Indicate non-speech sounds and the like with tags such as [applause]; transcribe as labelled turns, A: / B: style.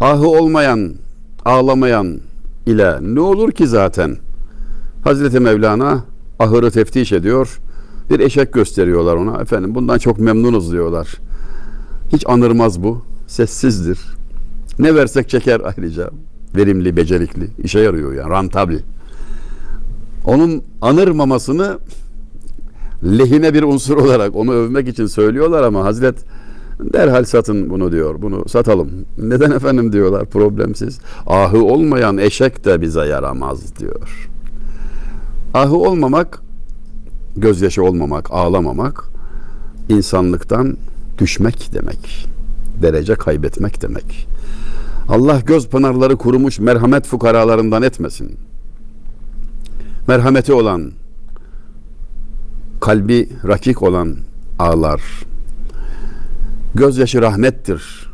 A: Ahı olmayan, ağlamayan ile ne olur ki zaten? Hazreti Mevlana ahırı teftiş ediyor. Bir eşek gösteriyorlar ona. Efendim bundan çok memnunuz diyorlar. Hiç anırmaz bu. Sessizdir. Ne versek çeker ayrıca. Verimli, becerikli. işe yarıyor yani. Rantabli. Onun anırmamasını lehine bir unsur [laughs] olarak onu övmek için söylüyorlar ama Hazret derhal satın bunu diyor. Bunu satalım. Neden efendim diyorlar problemsiz. Ahı olmayan eşek de bize yaramaz diyor. Ahı olmamak, gözyaşı olmamak, ağlamamak insanlıktan düşmek demek. Derece kaybetmek demek. Allah göz pınarları kurumuş merhamet fukaralarından etmesin. Merhameti olan, kalbi rakik olan ağlar gözyaşı rahmettir.